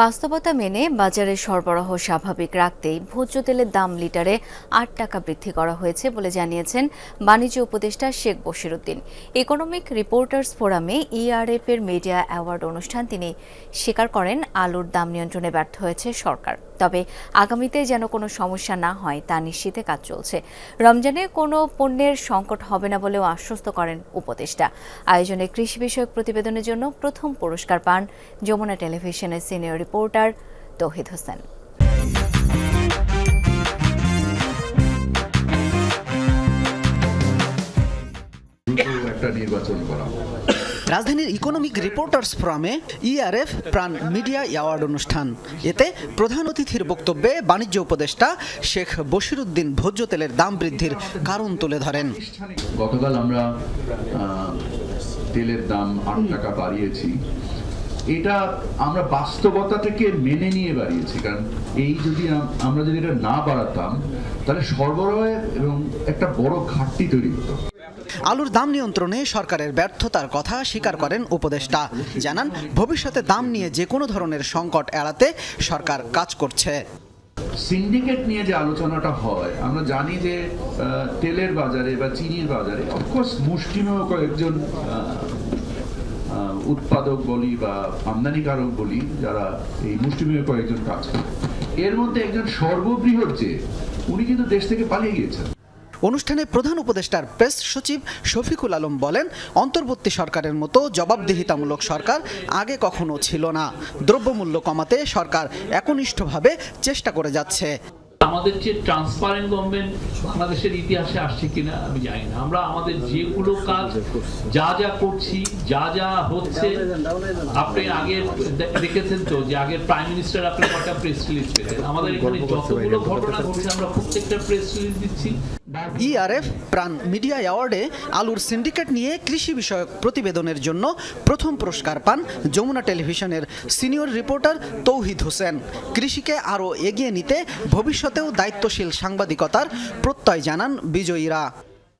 বাস্তবতা মেনে বাজারে সরবরাহ স্বাভাবিক রাখতেই ভোজ্য তেলের দাম লিটারে আট টাকা বৃদ্ধি করা হয়েছে বলে জানিয়েছেন বাণিজ্য উপদেষ্টা শেখ বশিরুদ্দিন। ইকোনমিক রিপোর্টার্স ফোরামে ইআরএফ এর মিডিয়া অ্যাওয়ার্ড অনুষ্ঠান তিনি স্বীকার করেন, আলুর দাম নিয়ন্ত্রণে ব্যর্থ হয়েছে সরকার। তবে আগামীতে যেন কোনো সমস্যা না হয়, তা নিশ্চিতে কাজ চলছে। রমজানে কোনো পণ্যের সংকট হবে না বলেও আশ্বস্ত করেন উপদেষ্টা। আয়োজনে কৃষি বিষয়ক প্রতিবেদনের জন্য প্রথম পুরস্কার পান যমুনা টেলিভিশনের সিনিয়র রিপোর্টার তৌহিদ হোসেন। একটা নির্বাচন করা। রাজধানীর ইকোনমিক রিপোর্টার্স ফোরামে ইআরএফ প্রাণ মিডিয়া অ্যাওয়ার্ড অনুষ্ঠান। এতে প্রধান অতিথির বক্তব্যে বাণিজ্য উপদেষ্টা শেখ বশিরুদ্দিন ভোজ্য তেলের দাম বৃদ্ধির কারণ তুলে ধরেন। গতকাল আমরা তেলের দাম আট টাকা বাড়িয়েছি। এটা আমরা বাস্তবতা থেকে মেনে নিয়ে বাড়িয়েছি, কারণ এই যদি আমরা যদি এটা না বাড়াতাম, তাহলে সরবরাহে এবং একটা বড় ঘাটতি তৈরি হতো। আলুর দাম নিয়ন্ত্রণে সরকারের ব্যর্থতার কথা স্বীকার করেন উপদেষ্টা। জানান, ভবিষ্যতে দাম নিয়ে যে কোনো ধরনের সংকট এড়াতে সরকার কাজ করছে। সিন্ডিকেট নিয়ে যে আলোচনাটা হয়, আমরা জানি যে তেলের বাজারে বা চিনির বাজারে অফকোর্স মুষ্টিমেয় কয়েকজন উৎপাদক বলি বা আমদানিকারক বলি, যারা এই মুষ্টিমেয় কয়েকজন কাজ করে। এর মধ্যে একজন সর্ববৃহৎ যে, উনি কিন্তু দেশ থেকে পালিয়ে গিয়েছেন। অনুষ্ঠানে প্রধান উপদেষ্টার প্রেস সচিব শফিকুল আলম বলেন, অন্তর্বর্তী সরকারের মতো জবাবদিহিতামূলক সরকার আগে কখনো ছিল না। দ্রব্যমূল্য কমাতে সরকার একনিষ্ঠভাবে চেষ্টা করে যাচ্ছে। আমাদের যে ট্রান্সপারেন্ট গভর্নমেন্ট বাংলাদেশের ইতিহাসে আসছে কিনা আমি জানি না। আমরা আমাদের যেগুলো কাজ, যা যা করছি, যা যা হচ্ছে, আপনি আগে দেখেছেন তো যে আগের প্রাইম মিনিস্টার আপনি কটা প্রেস রিলিজ পেতেন আমাদের এখানে যতগুলো ঘটনা ঘটছে, আমরা প্রত্যেকটা প্রেস রিলিজ দিচ্ছি। ইআরএফ প্রাণ মিডিয়া অ্যাওয়ার্ডে আলুর সিন্ডিকেট নিয়ে কৃষি বিষয়ক প্রতিবেদনের জন্য প্রথম পুরস্কার পান যমুনা টেলিভিশনের সিনিয়র রিপোর্টার তৌহিদ হোসেন। কৃষিকে আরও এগিয়ে নিতে ভবিষ্যতেও দায়িত্বশীল সাংবাদিকতার প্রত্যয় জানান বিজয়ীরা।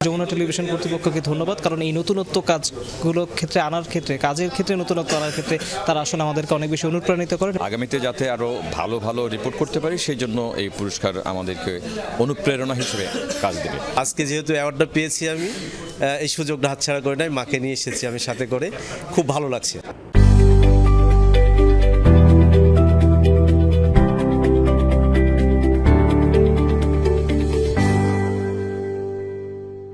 যমুনা টেলিভিশন কর্তৃপক্ষকে ধন্যবাদ কারণ এই নতুনত্ব কাজগুলো ক্ষেত্রে আনার ক্ষেত্রে কাজের ক্ষেত্রে নতুনত্ব আনার ক্ষেত্রে তারা আসলে আমাদেরকে অনেক বেশি অনুপ্রাণিত করেন। আগামীতে যাতে আরও ভালো ভালো রিপোর্ট করতে পারি সেই জন্য এই পুরস্কার আমাদেরকে অনুপ্রেরণা হিসেবে কাজ দেবে। আজকে যেহেতু অ্যাওয়ার্ডটা পেয়েছি আমি এই সুযোগটা হাতছাড়া করে নাই মাকে নিয়ে এসেছি আমি সাথে করে। খুব ভালো লাগছে।